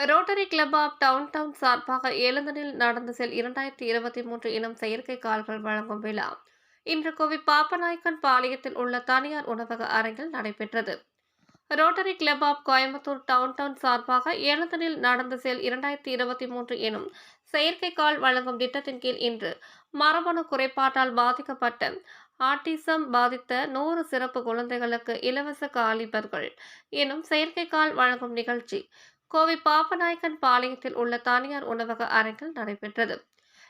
Rotary club of town town சார்பாக எழுந்தனில் நடந்த செல் இரண்டாயிரத்தி இருபத்தி மூன்று இனம் செயற்கை கால்கள் வழங்கும் விழா. இன்று கோவை பாப்பநாயக்கன் பாளையத்தில் உள்ள தனியார் உணவக அரங்கில் நடைபெற்றது. Rotary club of Coimbatore town town சார்பாக ஏலந்தனில் நடந்த செல் இரண்டாயிரத்தி இருபத்தி மூன்று எனும் செயற்கை கால் வழங்கும் திட்டத்தின் கீழ் இன்று மரபணு குறைபாட்டால் பாதிக்கப்பட்ட ஆட்டிசம் பாதித்த நூறு சிறப்பு குழந்தைகளுக்கு இலவச காலிபர்கள் எனும் செயற்கை கால் வழங்கும் நிகழ்ச்சி கோவை பாப்பநாயக்கன் பாளையத்தில் உள்ள தனியார் உணவக அரங்கில் நடைபெற்றது.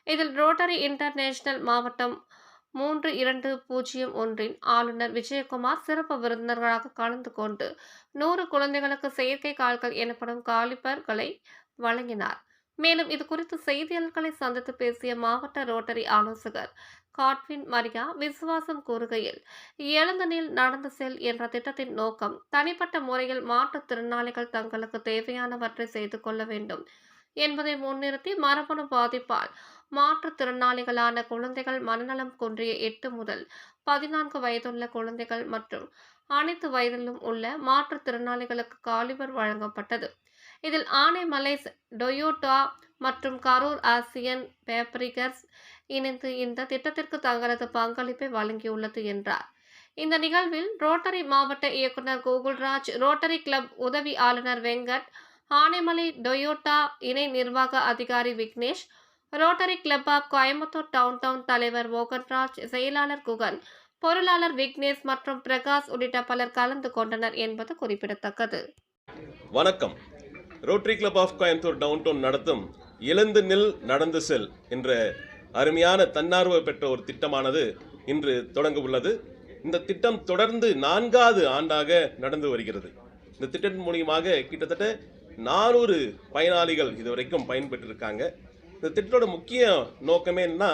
இதில் ரோட்டரி இன்டர்நேஷனல் மாவட்டம் மூன்று இரண்டு பூஜ்ஜியம் ஒன்றின் ஆளுநர் விஜயகுமார் சிறப்பு விருந்தினர்களாக கலந்து கொண்டு நூறு குழந்தைகளுக்கு செயற்கை கால்கள் எனப்படும் காலிபர்களை வழங்கினார். மேலும் இது குறித்து செய்தியாளர்களை சந்தித்து பேசிய மாவட்ட ரோட்டரி ஆலோசகர் காட்வின் மரியா விசுவாசம் கூறுகையில் எழுந்தனில் நடந்து செல் என்ற திட்டத்தின் நோக்கம் தனிப்பட்ட முறையில் மாற்றுத்திறனாளிகள் தங்களுக்கு தேவையானவற்றை செய்து கொள்ள வேண்டும் என்பதை முன்னிறுத்தி மரபணு பாதிப்பால் மாற்றுத்திறனாளிகளான குழந்தைகள் மனநலம் குன்றிய எட்டு முதல் பதினான்கு வயதுள்ள குழந்தைகள் மற்றும் அனைத்து வயதிலும் உள்ள மாற்றுத்திறனாளிகளுக்கு காலிபர் வழங்கப்பட்டது. இதில் ஆனைமலைஸ் டொயோட்டா மற்றும் கரூர் ஆசியன் பேப்பரிகர்ஸ் இணைந்து இந்த திட்டத்திற்கு தங்களது பங்களிப்பை வழங்கியுள்ளது என்றார். இந்த நிகழ்வில் ரோட்டரி மாவட்ட இயக்குனர் கோகுல்ராஜ் ரோட்டரி கிளப் உதவி ஆளுநர் வெங்கட் ஆனைமலை டொயோட்டா இணை நிர்வாக அதிகாரி Vignesh rotary club of Coimbatore town town தலைவர் மோகன்ராஜ் செயலாளர் குகன் பொருளாளர் விக்னேஷ் மற்றும் பிரகாஷ் உள்ளிட்ட பலர் கலந்து கொண்டனர் என்பது குறிப்பிடத்தக்கது. வணக்கம். Rotary club of Coimbatore town town நடத்தும் எழுந்து நில் நடந்து செல் என்ற அருமையான தன்னார்வ பெற்ற ஒரு திட்டமானது இன்று தொடங்க உள்ளது இந்த திட்டம் தொடர்ந்து நான்காவது ஆண்டாக நடந்து வருகிறது. இந்த திட்டத்தின் மூலியமாக கிட்டத்தட்ட நானூறு பயனாளிகள் இதுவரைக்கும் பயன்பெற்றிருக்காங்க. இந்த திட்டத்தோட முக்கிய நோக்கமே என்னன்னா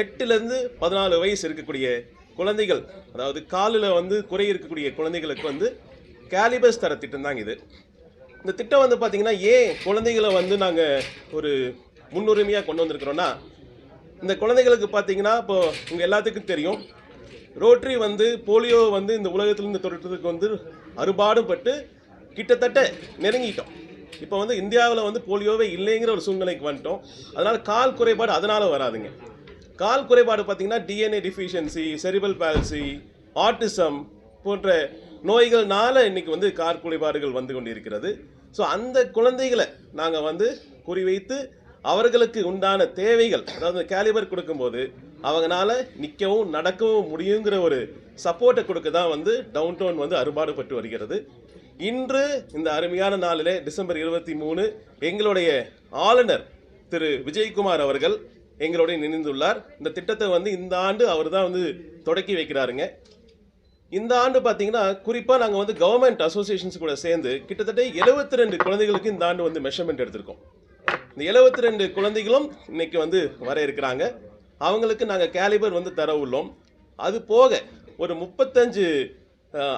எட்டுலேருந்து பதினாலு வயசு இருக்கக்கூடிய குழந்தைகள் அதாவது காலில் வந்து குறை இருக்கக்கூடிய குழந்தைகளுக்கு வந்து கேலிபஸ் தர திட்டம் தாங்க இது. இந்த திட்டம் வந்து பார்த்தீங்கன்னா ஏன் குழந்தைகளை வந்து நாங்கள் ஒரு முன்னுரிமையாக கொண்டு வந்திருக்கிறோன்னா இந்த குழந்தைகளுக்கு பார்த்தீங்கன்னா இப்போ உங்கள் எல்லாத்துக்கும் தெரியும். ரோட்டரி வந்து போலியோ வந்து இந்த உலகத்திலிருந்து தொடர்றதுக்கு வந்து அறுபாடுபட்டு கிட்டத்தட்ட நெருங்கிட்டோம். இப்போ வந்து இந்தியாவில் வந்து போலியோவே இல்லைங்கிற ஒரு சூழ்நிலைக்கு வந்துட்டோம். அதனால் கால் குறைபாடு அதனால் வராதுங்க. கால் குறைபாடு பார்த்தீங்கன்னா DNA deficiency cerebral palsy autism போன்ற நோய்கள்னால இன்றைக்கி வந்து கால் குறைபாடுகள் வந்து கொண்டு இருக்கிறது ஸோ அந்த குழந்தைகளை நாங்கள் வந்து குறிவைத்து அவர்களுக்கு உண்டான தேவைகள் அதாவது கேலிபர் கொடுக்கும்போது அவங்களால நிற்கவும் நடக்கவும் முடியுங்கிற ஒரு சப்போர்ட்டை கொடுக்க தான் வந்து டவுன் டவுன் வந்து அறுபாடுபட்டு வருகிறது. இன்று இந்த அருமையான நாளிலே டிசம்பர் இருபத்தி மூணு எங்களுடைய ஆளுநர் திரு விஜயகுமார் அவர்கள் எங்களுடைய நினைந்துள்ளார் இந்த திட்டத்தை வந்து இந்த ஆண்டு அவர் தான் வந்து தொடக்கி வைக்கிறாருங்க. இந்த ஆண்டு பார்த்தீங்கன்னா குறிப்பாக நாங்கள் வந்து கவர்மெண்ட் அசோசியேஷன்ஸ் கூட சேர்ந்து கிட்டத்தட்ட 72 ரெண்டு குழந்தைகளுக்கு இந்த ஆண்டு வந்து மெஷர்மெண்ட் எடுத்திருக்கோம். இந்த 72 ரெண்டு குழந்தைகளும் இன்றைக்கி வந்து வர இருக்கிறாங்க. அவங்களுக்கு நாங்கள் கேலிபர் வந்து தர உள்ளோம். அது போக ஒரு முப்பத்தஞ்சு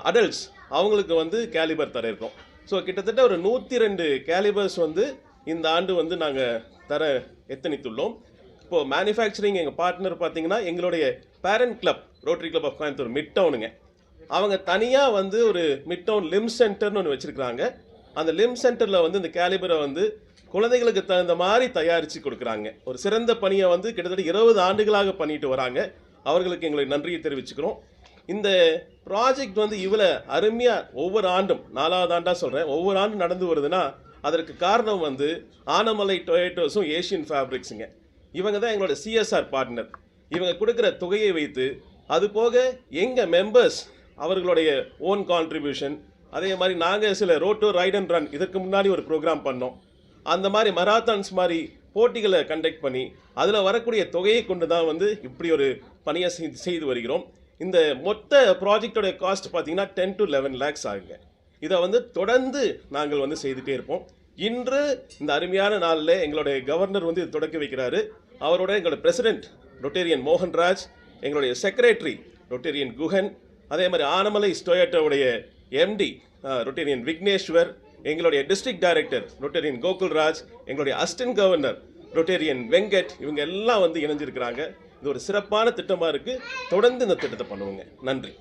அடல்ட்ஸ் அவங்களுக்கு வந்து கேலிபர் தர இருக்கோம் ஸோ கிட்டத்தட்ட ஒரு நூற்றி ரெண்டு கேலிபர்ஸ் வந்து இந்த ஆண்டு வந்து நாங்கள் தர எத்தனித்துள்ளோம். இப்போது மேனுஃபேக்சரிங் எங்கள் பார்ட்னர் பார்த்தீங்கன்னா எங்களுடைய parent club rotary club of Coimbatore mid டவுனுங்க அவங்க தனியாக வந்து ஒரு மிட் டவுன் லிம் சென்டர்னு ஒன்று வச்சுருக்குறாங்க. அந்த லிம் சென்டரில் வந்து இந்த கேலிபரை வந்து குழந்தைகளுக்கு தகுந்த மாதிரி தயாரித்து கொடுக்குறாங்க. ஒரு சிறந்த பணியை வந்து கிட்டத்தட்ட இருபது ஆண்டுகளாக பண்ணிட்டு வராங்க. அவர்களுக்கு எங்களுக்கு நன்றியை தெரிவிச்சுக்கிறோம். இந்த ப்ராஜெக்ட் வந்து இவ்வளோ அருமையாக ஒவ்வொரு ஆண்டும் நாலாவது ஆண்டாக சொல்கிறேன் ஒவ்வொரு ஆண்டும் நடந்து வருதுன்னா அதற்கு காரணம் வந்து ஆனமலை டொயேட்டோஸும் ஏஷியன் ஃபேப்ரிக்ஸுங்க இவங்க தான் எங்களோட சிஎஸ்ஆர் பார்ட்னர் இவங்க கொடுக்குற தொகையை வைத்து அது போக எங்கள் மெம்பர்ஸ் அவர்களுடைய ஓன் கான்ட்ரிபியூஷன் அதே மாதிரி நாங்கள் சில ரோட்டோ ரைட் அண்ட் ரன் இதற்கு முன்னாடி ஒரு ப்ரோக்ராம் பண்ணோம். அந்த மாதிரி மராத்தான்ஸ் மாதிரி போட்டிகளை கண்டக்ட் பண்ணி அதில் வரக்கூடிய தொகையை கொண்டு தான் வந்து இப்படி ஒரு பணியை செய்து செய்து வருகிறோம். இந்த மொத்த ப்ராஜெக்டோடைய காஸ்ட் பார்த்தீங்கன்னா டென் டு லெவன் லேக்ஸ் ஆகுங்க. இதை வந்து தொடர்ந்து நாங்கள் வந்து செய்துகிட்டே இருப்போம். இன்று இந்த அருமையான நாளில் எங்களுடைய கவர்னர் வந்து இது தொடக்கி வைக்கிறாரு. அவரோட எங்களோட பிரசிடென்ட் ரொட்டேரியன் மோகன்ராஜ் எங்களுடைய செக்ரட்டரி ரொட்டேரியன் குஹன் அதே மாதிரி ஆனமலை ஸ்டோயட்டோடைய எம்டி ரொட்டேரியன் விக்னேஸ்வர் எங்களுடைய டிஸ்ட்ரிக்ட் டைரக்டர் ரொட்டேரியன் கோகுல்ராஜ் எங்களுடைய அசிஸ்டன்ட் கவர்னர் ரொட்டேரியன் வெங்கட் இவங்க எல்லாம் வந்து இணைஞ்சிருக்கிறாங்க. இது ஒரு சிறப்பான திட்டமாக இருக்குது தொடர்ந்து இந்த திட்டத்தை பண்ணுவோங்க. நன்றி.